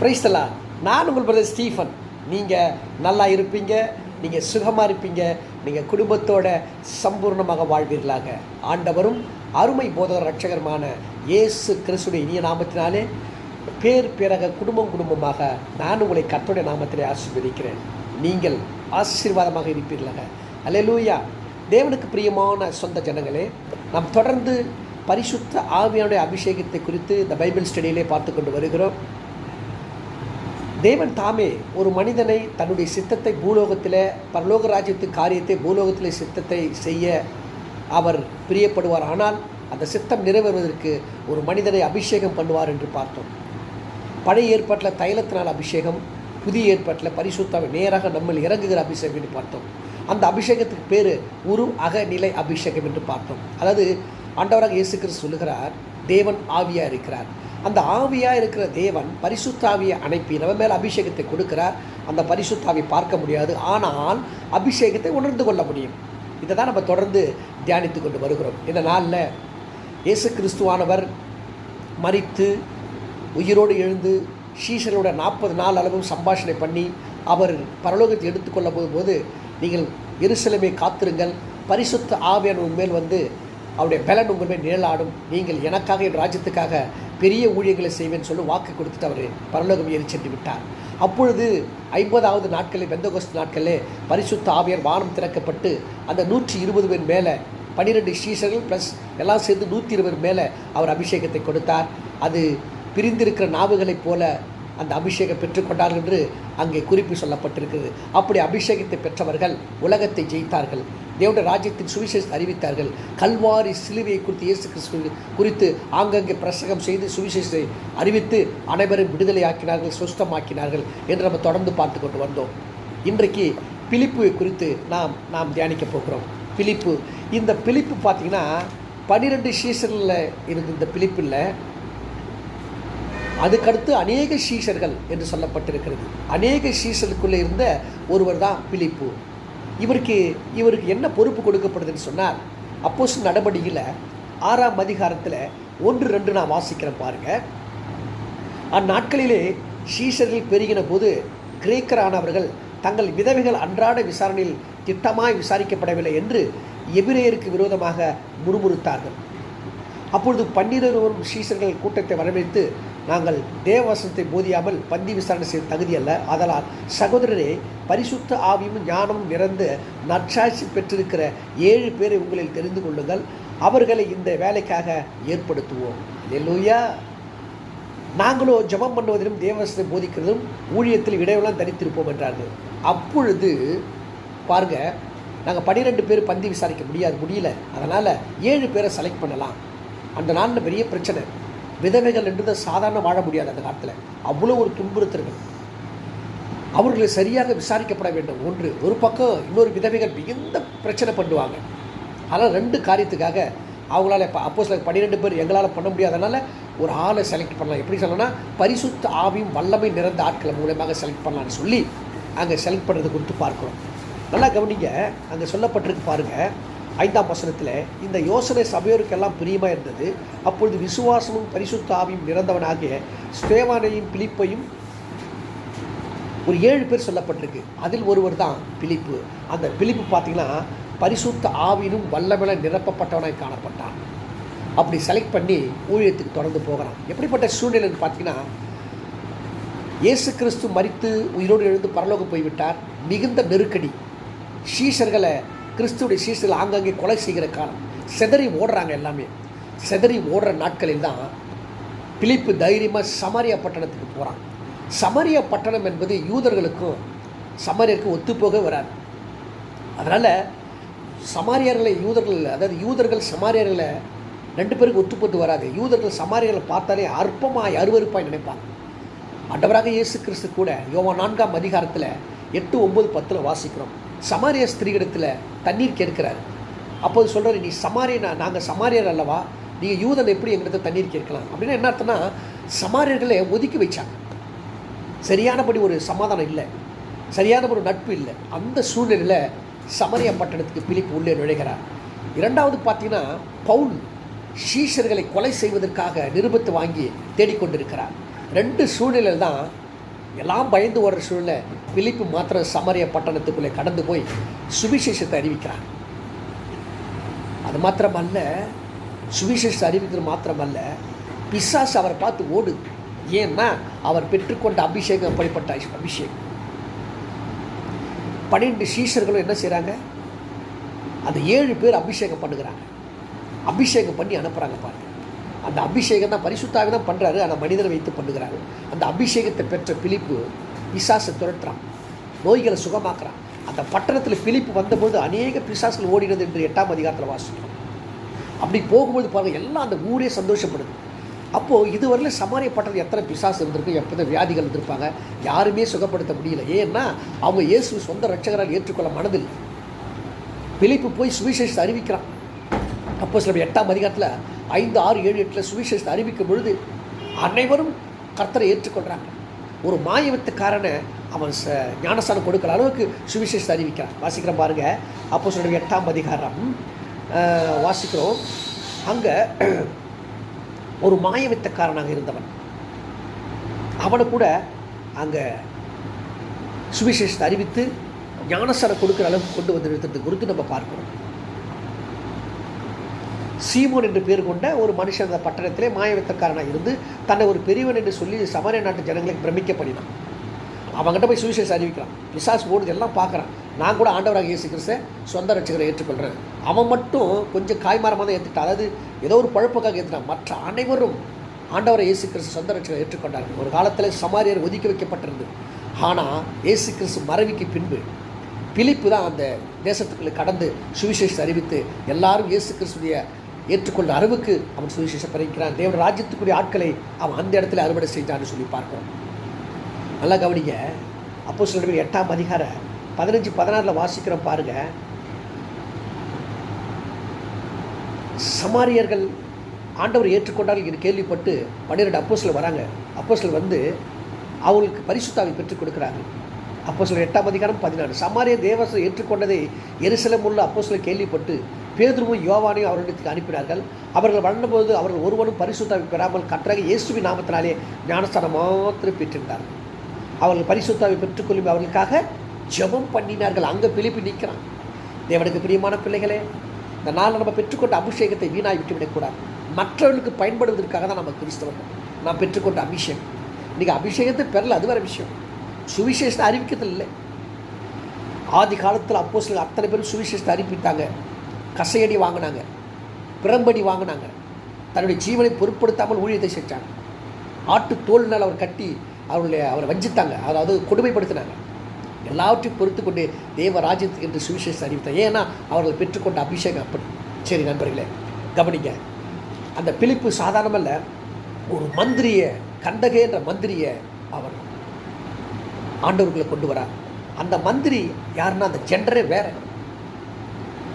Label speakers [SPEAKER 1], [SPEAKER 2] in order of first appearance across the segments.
[SPEAKER 1] பிரைஸ்தலா நான் உங்கள் brother Stephen நீங்கள் நல்லா இருப்பீங்க நீங்கள் சுகமாக இருப்பீங்க நீங்கள் குடும்பத்தோட சம்பூர்ணமாக வாழ்வீர்களாக. ஆண்டவரும் அருமை போதகர் ரட்சகருமான இயேசு கிறிஸ்துடைய இனிய நாமத்தினாலே பேர் பிறக குடும்பம் குடும்பமாக நான் உங்களை கர்த்தருடைய நாமத்திலே ஆசீர்வதிக்கிறேன். நீங்கள் ஆசீர்வாதமாக இருப்பீர்களாக. அலையலூயா தேவனுக்கு பிரியமான சொந்த ஜனங்களே நாம் தொடர்ந்து பரிசுத்த ஆவியானுடைய அபிஷேகத்தை குறித்து இந்த பைபிள் ஸ்டடியிலே பார்த்து கொண்டு வருகிறோம். தேவன் தாமே ஒரு மனிதனை தன்னுடைய சித்தத்தை பூலோகத்தில் பரலோக ராஜ்யத்து காரியத்தை பூலோகத்தில் சித்தத்தை செய்ய அவர் பிரியப்படுவார். ஆனால் அந்த சித்தம் நிறைவேறுவதற்கு ஒரு மனிதனை அபிஷேகம் பண்ணுவார் என்று பார்த்தோம். பழைய ஏற்பாட்டில் தைலத்தினால் அபிஷேகம் புதிய ஏற்பாட்டில் பரிசுத்தாவை நேராக நம்மில் இறங்குகிற அபிஷேகம் என்று பார்த்தோம். அந்த அபிஷேகத்துக்கு பேர் உரு அகநிலை அபிஷேகம் என்று பார்த்தோம். அதாவது ஆண்டவராக இயேசு கிறிஸ்து சொல்லுகிறார் தேவன் ஆவியாக இருக்கிறார். அந்த ஆவியாக இருக்கிற தேவன் பரிசுத்தாவியை அனுப்பி நம்ம மேலே அபிஷேகத்தை கொடுக்கிறார். அந்த பரிசுத்தாவி பார்க்க முடியாது. ஆனால் அபிஷேகத்தை உணர்ந்து கொள்ள முடியும். இதை தான் நம்ம தொடர்ந்து தியானித்து கொண்டு வருகிறோம். இந்த நாளில் இயேசு கிறிஸ்துவானவர் மறித்து உயிரோடு எழுந்து ஷீஷரோட நாற்பது நாள் அளவும் சம்பாஷணை பண்ணி அவர் பரலோகத்தை எடுத்துக்கொள்ள போகும்போது நீங்கள் எருசலமே காத்திருங்கள். பரிசுத்த ஆவியான உண்மையில் வந்து அவருடைய பலன் உங்கள் மேல் நிழலாடும். நீங்கள் எனக்காக என் ராஜ்யத்துக்காக பெரிய ஊழியர்களை செய்வேன் சொல்லி வாக்கு கொடுத்துட்டு அவர் பரலோகம் ஏறி சென்று விட்டார். அப்பொழுது ஐம்பதாவது நாட்களில் பெந்தகோஸ்து நாட்களில் பரிசுத்த ஆவியர் வானம் திறக்கப்பட்டு அந்த நூற்றி இருபது பேர் மேலே பன்னிரெண்டு ஸ்ரீசர்கள் ப்ளஸ் எல்லாம் சேர்ந்து நூற்றி இருபது மேலே அவர் அபிஷேகத்தை கொடுத்தார். அது பிரிந்திருக்கிற நாவுகளைப் போல அந்த அபிஷேகம் பெற்றுக்கொண்டார்கள் என்று அங்கே குறிப்பு சொல்லப்பட்டிருக்கிறது. அப்படி அபிஷேகத்தை பெற்றவர்கள் உலகத்தை ஜெயித்தார்கள். தேவட ராஜ்யத்தின் சுவிசேஷத்தை அறிவித்தார்கள். கல்வாரி சிலுவையை குறித்து இயேசு கிறிஸ்து குறித்து ஆங்கங்கே பிரசங்கம் செய்து சுவிசேஷத்தை அறிவித்து அனைவரும் விடுதலையாக்கினார்கள் சுஸ்தமாக்கினார்கள் என்று நம்ம தொடர்ந்து பார்த்து கொண்டு வந்தோம். இன்றைக்கு பிலிப்பு குறித்து நாம் நாம் தியானிக்க போகிறோம். பிலிப்பு இந்த பிலிப்பு பார்த்தீங்கன்னா பன்னிரெண்டு சீசனில் இருந்த இந்த பிலிப்பில் அதுக்கடுத்து அநேக சீசர்கள் என்று சொல்லப்பட்டிருக்கிறது. அநேக சீசனுக்குள்ளே இருந்த ஒருவர் தான் பிலிப்பு. இவருக்கு இவருக்கு என்ன பொறுப்பு கொடுக்கப்படுதுன்னு சொன்னால் அப்போஸ் நடவடிக்கையில் ஆறாம் அதிகாரத்தில் ஒன்று ரெண்டு நான் வாசிக்கிறேன் பாருங்கள் அந்நாட்களிலே சீஷர்கள் பெருகின போது கிரேக்கரானவர்கள் தங்கள் விதவைகள் அன்றாட விசாரணையில் திட்டமாய் விசாரிக்கப்படவில்லை என்று எபிரேயருக்கு விரோதமாக முறுமுறுத்தார்கள். அப்பொழுது பன்னிரவரும் சீசர்கள் கூட்டத்தை வரவேற்று நாங்கள் தேவசனத்தை போதியாமல் பந்தி விசாரணை செய்ய தகுதியல்ல அதனால் சகோதரரே பரிசுத்த ஆவியும் ஞானமும் நிறந்து நற்சாட்சி பெற்றிருக்கிற ஏழு பேரை உங்களில் தெரிந்து கொள்ளுங்கள். அவர்களை இந்த வேலைக்காக ஏற்படுத்துவோம். எல்லோயா நாங்களோ ஜபம் பண்ணுவதிலும் தேவசனத்தை போதிக்கிறதும் ஊழியத்தில் இடைவெல்லாம் தனித்திருப்போம் என்றார்கள். அப்பொழுது பாருங்க நாங்கள் பன்னிரெண்டு பேர் பந்தி விசாரிக்க முடியாது முடியல. அதனால் ஏழு பேரை செலக்ட் பண்ணலாம். அந்த நாளில் பெரிய பிரச்சனை. விதவைகள் என்றது சாதாரண வாழ முடியாது அந்த காலத்தில். அவ்வளோ ஒரு துன்புறுத்தல்கள். அவர்களை சரியாக விசாரிக்கப்பட வேண்டும். ஒன்று ஒரு பக்கம் இன்னொரு விதவைகள் மிகுந்த பிரச்சனை பண்ணுவாங்க. ஆனால் ரெண்டு காரியத்துக்காக அவங்களால இப்போ அப்போ சில பன்னிரெண்டு பேர் எங்களால் பண்ண முடியாதனால ஒரு ஆளை செலக்ட் பண்ணலாம். எப்படி சொல்லணும்னா பரிசுத்த ஆவியும் வல்லமை நிறந்த ஆட்களை மூலமாக செலக்ட் பண்ணலான்னு சொல்லி அங்கே செலக்ட் பண்ணுறது குறித்து பார்க்குறோம். நல்லா கவனிங்க. அங்கே சொல்லப்பட்டிருக்கு பாருங்கள் ஐந்தாம் வசனத்தில் இந்த யோசனை சபையோருக்கெல்லாம் பிரியமாக இருந்தது. அப்பொழுது விசுவாசமும் பரிசுத்த ஆவியும் நிறந்தவனாகிய ஸ்தேவானையும் பிலிப்பையும் ஒரு ஏழு பேர் சொல்லப்பட்டிருக்கு. அதில் ஒருவர் தான் பிலிப்பு. அந்த பிலிப்பு பார்த்தீங்கன்னா பரிசுத்த ஆவினும் வல்லமென நிரப்பப்பட்டவனாய் காணப்பட்டான். அப்படி செலக்ட் பண்ணி ஊழியத்துக்கு தொடர்ந்து போகிறான். எப்படிப்பட்ட சூழ்நிலைன்னு பார்த்தீங்கன்னா இயேசு கிறிஸ்து மறித்து உயிரோடு எழுந்து பரலோகம் போய்விட்டார். மிகுந்த நெருக்கடி. சீஷர்களை கிறிஸ்துடைய சீஷர்கள் ஆங்காங்கே கொலை செய்கிற காலம். செதறி ஓடுறாங்க எல்லாமே. செதறி ஓடுற நாட்களில் தான் பிலிப்பு தைரியமாக சமாரியா பட்டணத்துக்கு போகிறான் சமாரியா பட்டணம் என்பது யூதர்களுக்கும் சமாரியருக்கும் ஒத்துப்போக வராது. அதனால் சமாரியர்களை யூதர்கள் அதாவது யூதர்கள் சமாரியர்களை ரெண்டு பேருக்கு ஒத்துப்பட்டு வராது. யூதர்கள் சமாரியர்களை பார்த்தாலே அற்பமாய் அருவறுப்பாய் நினைப்பாங்க. அண்டவராக இயேசு கிறிஸ்து கூட யோவா நான்காம் அதிகாரத்தில் எட்டு ஒம்பது பத்தில் வாசிக்கிறோம். சமாரிய ஸ்திரீகிடத்தில் தண்ணீர் கேட்கிறார். அப்போது சொல்கிறார் நீ சமாரியனா நாங்கள் சமாரியர் அல்லவா? நீங்கள் யூதன் எப்படி எங்கிட்ட தண்ணீர் கேட்கலாம்? அப்படின்னா என்ன அர்த்தம்னா சமாரியர்களை ஒதுக்கி வச்சாங்க. சரியானபடி ஒரு சமாதானம் இல்லை. சரியான ஒரு நட்பு இல்லை. அந்த சூழ்நிலையில் சமரிய பட்டணத்துக்கு பிலிப்பு உள்ளே நுழைகிறார். இரண்டாவது பார்த்தீங்கன்னா பவுல் ஷீஷர்களை கொலை செய்வதற்காக நிருபத்தை வாங்கி தேடிக்கொண்டிருக்கிறார். ரெண்டு சூழ்நிலையில் தான் எல்லாம் பயந்து ஓடுற சூழ்நிலை பிலிப்பு மாத்திர சமரிய பட்டணத்துக்குள்ளே கடந்து போய் சுவிசேஷத்தை அறிவிக்கிறார். அது மாத்திரமல்ல சுவிசேஷத்தை அறிவிக்கிறது மாத்திரமல்ல பிசாஸ் அவரை பார்த்து ஓடுது ஏன்னா அவர் பெற்றுக்கொண்ட அபிஷேகம் அப்படிப்பட்ட அபிஷேகம்? பன்னிரெண்டு சீஷர்களும் என்ன செய்கிறாங்க அந்த ஏழு பேர் அபிஷேகம் பண்ணுகிறாங்க. அபிஷேகம் பண்ணி அனுப்புகிறாங்க பாருங்கள் அந்த அபிஷேகம் தான் பரிசுத்தாக தான் பண்ணுறாரு ஆனால் மனிதரை வைத்து பண்ணுகிறாரு. அந்த அபிஷேகத்தை பெற்ற பிலிப்பு பிசாசை துரட்டுறான் நோய்களை சுகமாக்குறான். அந்த பட்டணத்தில் பிலிப்பு வந்தபோது அநேக பிசாசுகள் ஓடினது என்று எட்டாம் அதிகாரத்தில் வாசிக்கிறோம். அப்படி போகும்போது பாருங்கள் எல்லாம் அந்த ஊரே சந்தோஷப்படுது. அப்போது இதுவரையில் சமாரிய பட்டணத்தில் எத்தனை பிசாசு இருந்திருக்கு எப்போதும் வியாதிகள் இருந்திருப்பாங்க யாருமே சுகப்படுத்த முடியல. ஏன்னா அவங்க இயேசு சொந்த ரட்சகரால் ஏற்றுக்கொள்ள மனதில் பிலிப்பு போய் சுவிசேஷத்தை அறிவிக்கிறான். அப்போ சில எட்டாம் அதிகாரத்தில் ஐந்து ஆறு ஏழு எட்டில் சுவிசேஷத்தை அறிவிக்கும் பொழுது அனைவரும் கர்த்தரை ஏற்றுக்கொள்கிறாங்க ஒரு மாயவத்துக்காரனை அவன் ச ஞானஸ்தானம் கொடுக்கிற அளவுக்கு சுவிசேஷத்தை அறிவிக்கிறான். வாசிக்கிறோம் பாருங்க. அப்போ சொல்ற எட்டாம் அதிகாரம். வாசிக்கிறோம். அங்கே ஒரு மாயவித்தக்காரனாக இருந்தவன். அவனை கூட அங்கே சுவிசேஷத்தை அறிவித்து ஞானஸ்தானம் கொடுக்குற அளவுக்கு கொண்டு வந்து நிறுத்தது குறித்து நம்ம பார்க்கிறோம். சீமோன் என்று பேர் கொண்ட ஒரு மனுஷன் அந்த பட்டணத்திலே மாயவித்தக்காரனாக இருந்து தன்னை ஒரு பெரியவன் என்று சொல்லி சமரிய நாட்டு ஜனங்களுக்கு பிரமிக்கப்படினான். அவங்ககிட்ட போய் சுவிசேஷம் அறிவிக்கிறான். பிசாஸ் ஓடுது எல்லாம் பார்க்குறான். நான் கூட ஆண்டவராக இயேசு கிறிஸ்த சொந்த ரட்சகரை ஏற்றுக்கொள்கிறேன் அவன் மட்டும் கொஞ்சம் காய்மாரமாக தான் ஏற்றுட்டான் அதாவது ஏதோ ஒரு பழப்புக்காக ஏற்றுட்டான் மற்ற அனைவரும் ஆண்டவரை இயேசு கிறிஸ்து சொந்த ரட்சகரை ஏற்றுக்கொண்டார். ஒரு காலத்தில் சமாரியர் ஒதுக்கி வைக்கப்பட்டிருந்தது ஆனால் இயேசு கிறிஸ்து மறைவிக்கு பின்பு பிலிப்பு தான் அந்த தேசத்துக்குள்ளே கடந்து சுவிசேஷத்தை அறிவித்து எல்லாரும் இயேசு கிறிஸ்துடைய ஏற்றுக்கொண்ட அளவுக்கு அவன் சுவிசேஷம் பிறக்கிறான் தேவன் ராஜ்யத்துக்குரிய ஆட்களை அவன் அந்த இடத்துல அறுவடை செய்தான்னு சொல்லி பார்க்கிறோம். நல்லா கவனிங்க. அப்போ சில எட்டாம் அதிகார பதினஞ்சு பதினாறில் வாசிக்கிறோம் பாருங்க. சமாரியர்கள் ஆண்டவர் ஏற்றுக்கொண்டார்கள் என்று கேள்விப்பட்டு பன்னிரெண்டு அப்போஸ்ல வராங்க. அப்போஸ்ல வந்து அவங்களுக்கு பரிசுத்தாவை பெற்றுக் கொடுக்குறாங்க அப்போ சில எட்டாம் அதிகாரம் பதினாறு. சமாரிய தேவசம் ஏற்றுக்கொண்டதை எரிசலம் உள்ள அப்போ கேள்விப்பட்டு பேதுருவும் யோவானையும் அவரிடத்துக்கு அனுப்பினார்கள். அவர்கள் வளர்ந்தபோது அவர்கள் ஒருவனும் பரிசுத்தாவை பெறாமல் கற்றாக இயேசுவின் நாமத்தினாலே ஞானஸ்தானம் மாத்திரம் பெற்றிருந்தார்கள். அவர்கள் பரிசுத்தாவை பெற்றுக்கொள்ளும் அவர்களுக்காக ஜெபம் பண்ணினார்கள். அங்கே பிலிப்பி நிற்கிறான். தேவனுக்கு பிரியமான பிள்ளைகளே இந்த நாளில் நம்ம பெற்றுக்கொண்ட அபிஷேகத்தை வீணாய் விட்டுவிடக்கூடாது மற்றவர்களுக்கு பயன்படுவதற்காக தான் நம்ம கிறிஸ்தவர்கள் நான் பெற்றுக்கொண்ட அபிஷேகம். இன்றைக்கி அபிஷேகத்தை பெறல அது வேறு விஷயம். சுவிசேஷத்தை அறிவிக்கிறது இல்லை ஆதி காலத்தில் அப்போ சில அத்தனை பேரும் சுவிசேஷத்தை அறிவித்தாங்க. கசையடி வாங்கினாங்க. பிரம்படி வாங்கினாங்க. தன்னுடைய ஜீவனை பொருட்படுத்தாமல் ஊழியத்தை செஞ்சாங்க. ஆட்டு தோல்னால் அவர் கட்டி அவருடைய அவரை வஞ்சித்தாங்க. அதாவது கொடுமைப்படுத்தினாங்க. எல்லாவற்றையும் பொறுத்து கொண்டு தேவ என்று சுவிசேஷம் அறிவித்தார். ஏன்னா அவர்கள் பெற்றுக்கொண்ட அபிஷேகம் அப்படி. சரி நண்பர்களே கவனிங்க. அந்த பிலிப்பு சாதாரணமல்ல. ஒரு மந்திரியை கண்டகே என்ற மந்திரியை அவர் ஆண்டவர்களை கொண்டு வரார். அந்த மந்திரி யாருன்னா அந்த ஜெண்டரே வேறு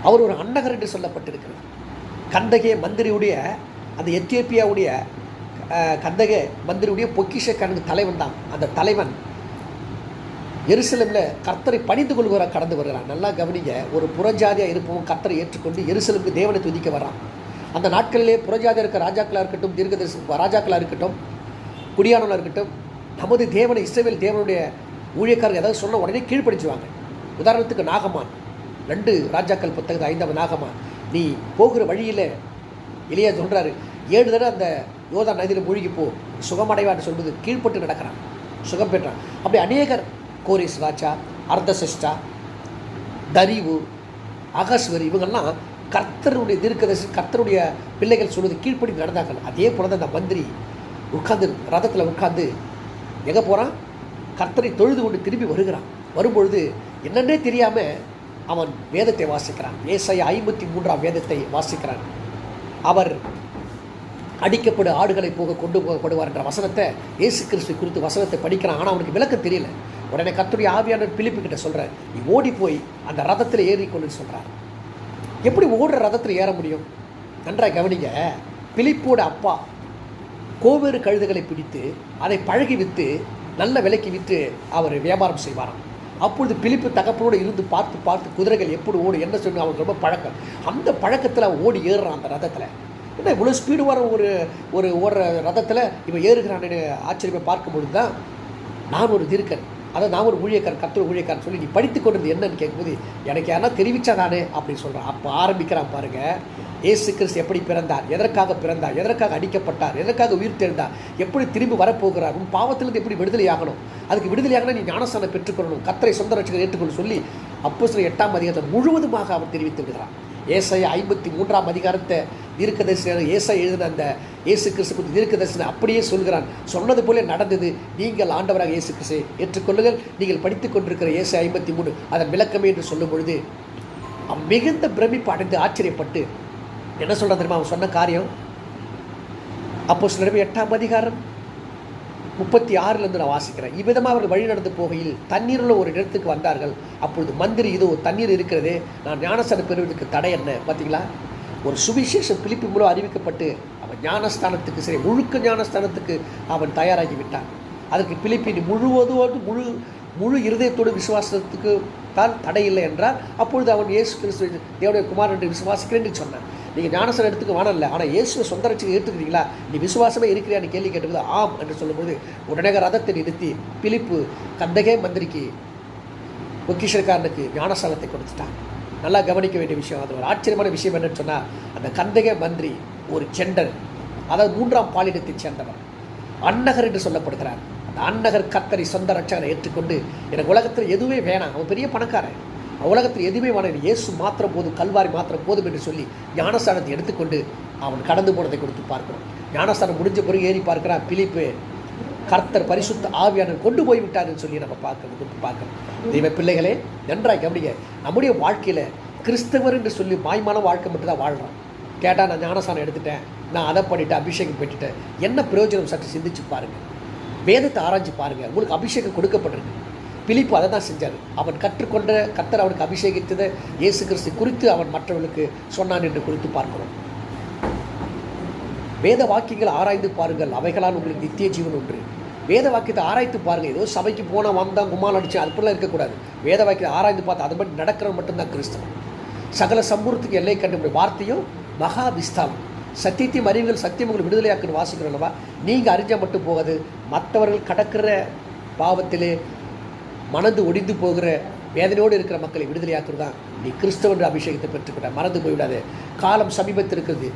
[SPEAKER 1] அவர் ஒரு அன்னகர் என்று சொல்லப்பட்டிருக்கிறது. கந்தகே மந்திரியுடைய அந்த எத்தியோப்பியாவுடைய கந்தக கந்தகே மந்திரியுடைய பொக்கிஷ கணக்கு தலைவன் தான். அந்த தலைவன் எருசலமில் கர்த்தரை பணிந்து கொள்கிறார் கடந்து வருகிறான். நல்லா கவனிங்க ஒரு புறஜாதியாக இருப்பவன் கர்த்தரை ஏற்றுக்கொண்டு எருசலமுக்கு தேவனை துதிக்க வரான். அந்த நாட்களிலே புறஜாதியாக இருக்க ராஜாக்களாக இருக்கட்டும் தீர்க்கதரிசி ராஜாக்களாக இருக்கட்டும் குடியானவர்களாக இருக்கட்டும் நமது தேவனை இஸ்ரேவேல் தேவனுடைய ஊழியக்காரர்கள் ஏதாவது சொன்ன உடனே கீழ்ப்படிச்சுவாங்க உதாரணத்துக்கு நாகமான். ரெண்டு ராஜாக்கள் புத்தகத்தை ஐந்தாவது நாகமா. நீ போகிற வழியில் எளியா சொல்கிறாரு ஏழு தடவை அந்த யோதா நதியில் மூழ்கி போ. சுகமடைவான்னு சொல்வது கீழ்ப்பட்டு நடக்கிறான். சுகம் பெற்றான். அப்படி அநேகர் கோரிஸ் ராஜா அர்த்தசிஷ்டா தரிவு அகஸ்வர் இவங்கெல்லாம் கர்த்தருடைய தீர்க்கதரிசி கர்த்தருடைய பிள்ளைகள் சொல்வது கீழ்ப்படி நடந்தார்கள். அதே போல தான் அந்த மந்திரி உட்காந்து ரதத்தில் உட்காந்து எங்கே போகிறான் கர்த்தரை தொழுது கொண்டு திரும்பி வருகிறான். வரும்பொழுது என்னன்னே தெரியாமல் அவன் வேதத்தை வாசிக்கிறான். ஏசைய ஐம்பத்தி மூன்றாம் வேதத்தை வாசிக்கிறான். அவர் அடிக்கப்படு ஆடுகளை போக கொண்டு போகப்படுவார் என்ற வசனத்தை இயேசு கிறிஸ்து குறித்து வசனத்தை படிக்கிறான். ஆனால் அவனுக்கு விளக்கம் தெரியல. உடனே கத்துடைய ஆவியானவர் பிலிப்பு கிட்ட சொல்கிறார் நீ ஓடி போய் அந்த ரதத்தில் ஏறிக்கொள்ளுன்னு சொல்கிறார் எப்படி ஓடுற ரதத்தில் ஏற முடியும்? நன்றாக கவனிங்க. பிலிப்போட அப்பா கோவேறு கழுதுகளை பிடித்து அதை பழகி விற்று நல்ல விலைக்கு விற்று அவர் வியாபாரம் செய்வாராம். அப்பொழுது பிலிப்பு தகப்பனோடு இருந்து பார்த்து பார்த்து குதிரைகள் எப்படி ஓடும் என்ன சொல்லி அவனுக்கு ரொம்ப பழக்கம். அந்த பழக்கத்தில் ஓடி ஏறுறான் அந்த ரதத்தில். என்ன இவ்வளோ ஸ்பீடு வர ஒரு ஒரு ஓடுற ரதத்தில் இவன் ஏறுகிறான்னு ஆச்சரியமாக பார்க்கும்பொழுது தான் நான் ஒரு தீர்க்கன். அதை நான் ஒரு ஊழியக்காரன் கத்தர் ஊழியக்காரன் சொல்லி நீ படித்து கொண்டது என்னன்னு கேட்கும்போது எனக்கு யாரா தெரிவிச்சாதானே? அப்படின்னு சொல்கிறான் அப்போ ஆரம்பிக்கிறான் பாருங்கள் ஏசு கிறிஸ்து எப்படி பிறந்தார்? எதற்காக பிறந்தார்? எதற்காக அடிக்கப்பட்டார்? எதற்காக உயிர் தெழுந்தார்? எப்படி திரும்பி வரப்போகிறார்? உன் பாவத்திலிருந்து எப்படி விடுதலை ஆகணும்? அதுக்கு விடுதலை நீ ஞானஸ்தானம் பெற்றுக்கொள்ளணும் கத்தரை சொந்த ரட்சகர் ஏற்றுக்கொள்ள சொல்லி அப்போ சில எட்டாம் அதிகாரத்தை முழுவதுமாக அவன் தெரிவித்து விடுகிறார் ஏசைய ஐம்பத்தி மூன்றாம் அதிகாரத்தை தீர்க்கதரிசன ஏசா எழுதின அந்த இயேசு கிறிஸ்து குறித்து தீர்க்கதரிசனம் அப்படியே சொல்கிறான். சொன்னது போல நடந்தது. நீங்கள் ஆண்டவராக இயேசு கிறிஸ்து ஏற்றுக்கொள்ளுங்கள். நீங்கள் படித்துக் கொண்டிருக்கிற ஏசை ஐம்பத்தி மூணு அதன் விளக்கமே என்று சொல்லும் பொழுது மிகுந்த பிரமிப்பு அடைந்து ஆச்சரியப்பட்டு என்ன சொல்கிறான் தெரியுமா? அவன் சொன்ன காரியம்? அப்போ சில எட்டாம் அதிகாரம் முப்பத்தி ஆறுலேருந்து நான் வாசிக்கிறேன். இவ்விதமாக அவர்கள் வழி நடந்து போகையில் தண்ணீரில் ஒரு இடத்துக்கு வந்தார்கள். அப்பொழுது மந்திரி இது ஒரு தண்ணீர் இருக்கிறதே நான் ஞானஸ்தானம் பெறுவதற்கு தடை என்ன? பார்த்தீங்களா ஒரு சுவிசேஷம் பிலிப்பி மூலம் அறிவிக்கப்பட்டு அவன் ஞானஸ்தானத்துக்கு சரி முழுக்க ஞானஸ்தானத்துக்கு அவன் தயாராகி விட்டான். அதற்கு பிலிப்பின் முழுவதோடு முழு முழு இருதயத்தோடு விசுவாசத்துக்கு தான் தடை இல்லை என்றால் அப்பொழுது அவன் இயேசு கிறிஸ்து தேவனுடைய குமார் என்று விசுவாசிக்கிறேன் என்று சொன்னான். நீங்கள் ஞானசனம் எடுத்துக்க வானல்ல ஆனால் இயேசுவை சொந்த ரட்சிக்கு ஏற்றுக்கிறீங்களா நீ விசுவாசமே இருக்கிறியான்னு கேள்வி கேட்டபோது ஆம் என்று சொல்லும்போது உடனே ரதத்தை நிறுத்தி பிலிப்பு கந்தகே மந்திரிக்கு பொக்கிஷக்காரனுக்கு ஞானசாலத்தை கொடுத்துட்டான். நல்லா கவனிக்க வேண்டிய விஷயம் அது. ஒரு ஆச்சரியமான விஷயம் என்னன்னு சொன்னால் அந்த கந்தக மந்திரி ஒரு ஜெண்டர் அதாவது மூன்றாம் பாலினத்தைச் சேர்ந்தவர் அன்னகர் என்று சொல்லப்படுகிறார். அந்த அன்னகர் கத்தரை சொந்த ரட்சகரை ஏற்றுக்கொண்டு எனக்கு உலகத்தில் எதுவுமே வேணாம். அவன் பெரிய பணக்காரன். உலகத்தில் எதுவுமே வேணாம். இயேசு மாத்திரம் போதும் கல்வாரி மாத்திரம் போதும் என்று சொல்லி ஞானஸ்தானத்தை எடுத்துக்கொண்டு அவன் கடந்து போனதை கொடுத்து பார்க்கிறோம். ஞானஸ்தானம் முடிஞ்ச பிறகு ஏறி பார்க்கிறான் பிலிப்பு கர்த்தர் பரிசுத்த ஆவியான கொண்டு போய் விட்டாருன்னு சொல்லி நம்ம பார்க்கணும் கொடுத்து பார்க்கணும் தெய்வ பிள்ளைகளே நன்றாக கவனிங்க. நம்முடைய வாழ்க்கையில் கிறிஸ்தவர் என்று சொல்லி மாய்மான வாழ்க்கை மட்டும்தான் வாழ்கிறான் வாழ்கிறோம் கேட்டால் நான் ஞானஸ்தானம் எடுத்துட்டேன். நான் அதை பண்ணிட்டேன் அபிஷேகம் பெற்றுட்டேன். என்ன பிரயோஜனம் சற்று சிந்திச்சு பாருங்கள் வேதத்தை ஆராய்ச்சி பாருங்கள் உங்களுக்கு அபிஷேகம் கொடுக்கப்பட்டிருக்கு. பிலிப்பு அதை தான் செஞ்சார். அவன் கற்றுக்கொண்ட கத்தர் அவனுக்கு அபிஷேகித்ததை இயேசு கிறிஸ்து குறித்து அவன் மற்றவர்களுக்கு சொன்னான் என்று குறித்து பார்க்கிறோம். வேத வாக்கியங்கள் ஆராய்ந்து பாருங்கள். அவைகளால் உங்களுக்கு நித்திய ஜீவன் ஒன்று வேத வாக்கியத்தை ஆராய்த்து பாருங்கள். ஏதோ சபைக்கு போனால் வந்தான் கும்மால் அடிச்சு அதுக்குள்ளே இருக்கக்கூடாது. வேத வாக்கியத்தை ஆராய்ந்து பார்த்து அது மட்டும் நடக்கிறது மட்டும்தான் கிறிஸ்தவன். சகல சம்பூரத்துக்கு எல்லை கண்டு வார்த்தையும் மகா விஸ்தாலம் சத்தியத்தையும் அறிவுகள் சத்தியம் உங்களுக்கு விடுதலையாக்குன்னு அல்லவா? நீங்கள் அறிஞ்சால் மட்டும் போகாது. மற்றவர்கள் கடக்கிற பாவத்திலே மனது ஒடிந்து போகிற வேதனையோடு இருக்கிற மக்களை விடுதலையாக்குறது தான் நீ கிறிஸ்தவன்ற அபிஷேகத்தை பெற்றுக்கிட்ட மறந்து போய்விடாது. காலம் சமீபத்தில் இருக்கிறது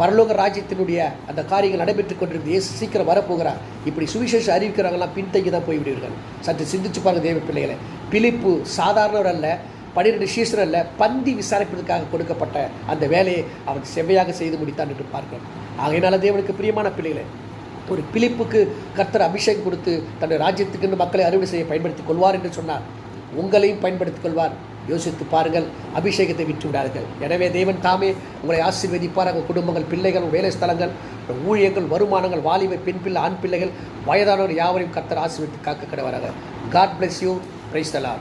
[SPEAKER 1] பரலோக ராஜ்யத்தினுடைய அந்த காரியங்கள் நடைபெற்றுக் கொண்டிருக்கிறது. இயேசு சீக்கிரம் வரப்போகிறார். இப்படி சுவிசேஷம் அறிவிக்கிறவங்களாம் பின்தங்கி தான் போய்விடுவீர்கள். சற்று சிந்திச்சு பாருங்கள் தேவ பிள்ளைகளை. பிலிப்பு சாதாரணவர் அல்ல பன்னிரெண்டு சீசர் அல்ல பந்தி விசாரிப்பதற்காக கொடுக்கப்பட்ட அந்த வேலையை அவன் செவ்வையாக செய்து முடித்தான் என்று பார்க்கிறோம். ஆகையினால தேவனுக்கு பிரியமான பிள்ளைகளை ஒரு பிலிப்புக்கு கர்த்தர் அபிஷேகம் கொடுத்து தன்னுடைய ராஜ்யத்துக்கென்று மக்களை அறுவடை செய்ய பயன்படுத்திக் கொள்வார் என்று சொன்னார். உங்களையும் பயன்படுத்திக் கொள்வார். யோசித்து பாருங்கள் அபிஷேகத்தை விற்று விடார்கள் எனவே தேவன் தாமே உங்களை ஆசீர்வதிப்பார். உங்கள் குடும்பங்கள் பிள்ளைகள் வேலை ஸ்தலங்கள் ஊழியர்கள் வருமானங்கள் வாலிப பெண் பிள்ளை ஆண் பிள்ளைகள் வயதானவர் யாவரையும் கர்த்தர் ஆசீர்வித்து காக்க கடவராக. காட் பிளஸ் யூ பிரைஸ் தலா